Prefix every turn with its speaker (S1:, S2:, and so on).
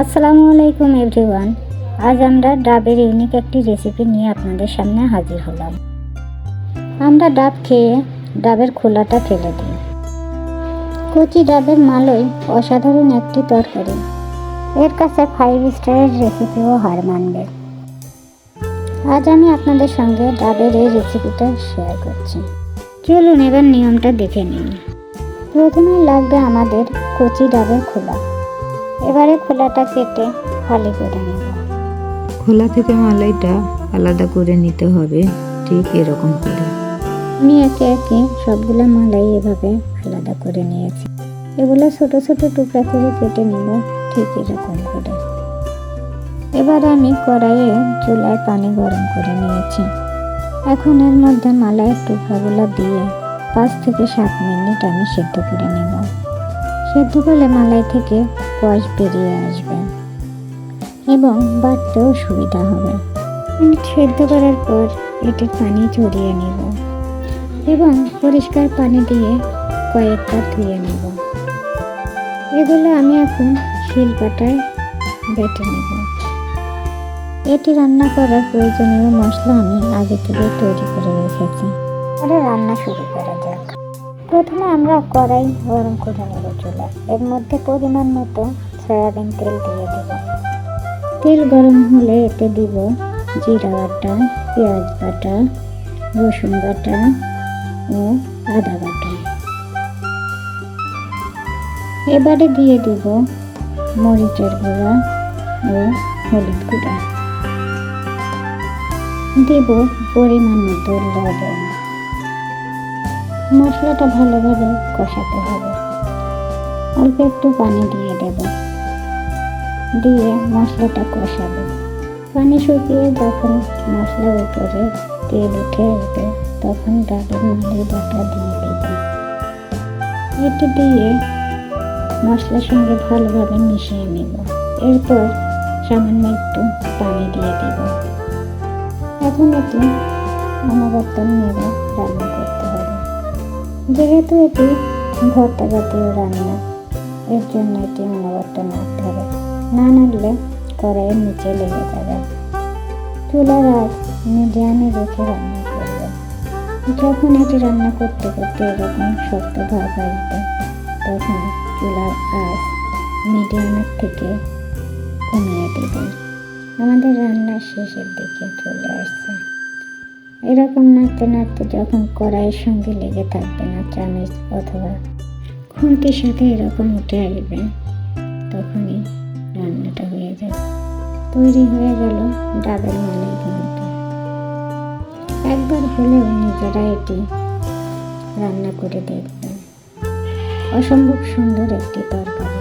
S1: আসসালামু আলাইকুম এভরিওয়ান। আজ আমরা ডাবের ইউনিক একটি রেসিপি নিয়ে আপনাদের সামনে হাজির হলাম। আমরা ডাব খেয়ে ডাবের খোলাটা ফেলে দিই। কচি ডাবের মালই অসাধারণ একটি তরকারি। এর কাছে ফাইভ স্টারের রেসিপিও হার মানবে। আজ আমি আপনাদের সঙ্গে ডাবের এই রেসিপিটা শেয়ার করছি। চলুন এবার নিয়মটা দেখে নিন প্রথমে লাগবে আমাদের কচি ডাবের খোলা। এবারে খোলাটা কেটে ফালি করে নেব।
S2: খোলা থেকে মালাইটা আলাদা করে নিতে হবে ঠিক এরকম করে।
S1: আমি একে একে সবগুলো মালাই এভাবে আলাদা করে নিয়েছি। এগুলো ছোট ছোট টুকরা করে কেটে নেব ঠিক এরকম করে। এবার আমি কড়াইয়ে চুলায় পানি গরম করে নিয়েছি। এখন এর মধ্যে মালাইয়ের টুকরাগুলো দিয়ে পাঁচ থেকে সাত মিনিট আমি সেদ্ধ করে নেব। সেদ্ধ করলে মালাই থেকে কষ বেরিয়ে আসবে। এবং বাটতেও সুবিধা হবে। মিনিট সেদ্ধ করার পর এটির পানি ঝরিয়ে নেব এবং পরিষ্কার পানি দিয়ে কয়েকবার ধুয়ে নেব। এগুলো আমি এখন শিলপাটায় বেটে নেব। এটি রান্না করার প্রয়োজনীয় মশলা আমি আগে থেকে তৈরি করে রেখেছি। পরে রান্না শুরু করা যাক। প্রথমে আমরা কড়াই গরম করে নেব চুলা। এর মধ্যে পরিমাণ মতো সয়াবিন তেল দিয়ে দেব। তেল গরম হলে এতে দিব জিরা বাটা, পেঁয়াজ বাটা, রসুন বাটা ও আদা বাটা। এবারে দিয়ে দিব মরিচের গুঁড়া ও হলুদ গুঁড়া। দেব পরিমাণ মতো লবণ। মশলাটা ভালোভাবে কষাতে হবে। অল্প একটু পানি দিয়ে দেব। দিয়ে মশলাটা কষাবো। পানি শুকিয়ে যখন মশলার উপরে তেল উঠে আসবে, তখন ডাবের মালের বাটা দিয়ে দেব। এটি দিয়ে মশলার সঙ্গে ভালোভাবে মিশিয়ে নেব। এরপর সামান্য একটু পানি দিয়ে দেব। এখন এটি অনবর্তন নেড়ে রান্না করতে যেহেতু এটি ভর্তা জাতীয় রান্না, এর জন্য এটি অনবর্তন নাড়তে হবে। না নাড়লে কড়াইয়ের নিচে লেগে যাবে। চুলার আঁচ মিডিয়ামে রেখে রান্না করবে। যখন এটি রান্না করতে করতে এরকম শক্ত ভাব আসবে, তখন চুলার আঁচ মিডিয়ামের থেকে কমিয়ে দেবেন আমাদের রান্নার শেষের দিকে চলে আসছে। এরকম নাড়তে নাড়তে যখন কড়াইয়ের সঙ্গে লেগে থাকবে না, চামচ অথবা খুন্তির সাথে এরকম উঠে আসবে, তখনই রান্নাটা হয়ে যাবে। তৈরি হয়ে গেল ডাবের মালাই ঘণ্টা একবার হলেও নিজেরা এটি রান্না করে দেখবেন। অসম্ভব সুন্দর একটি তরকারি।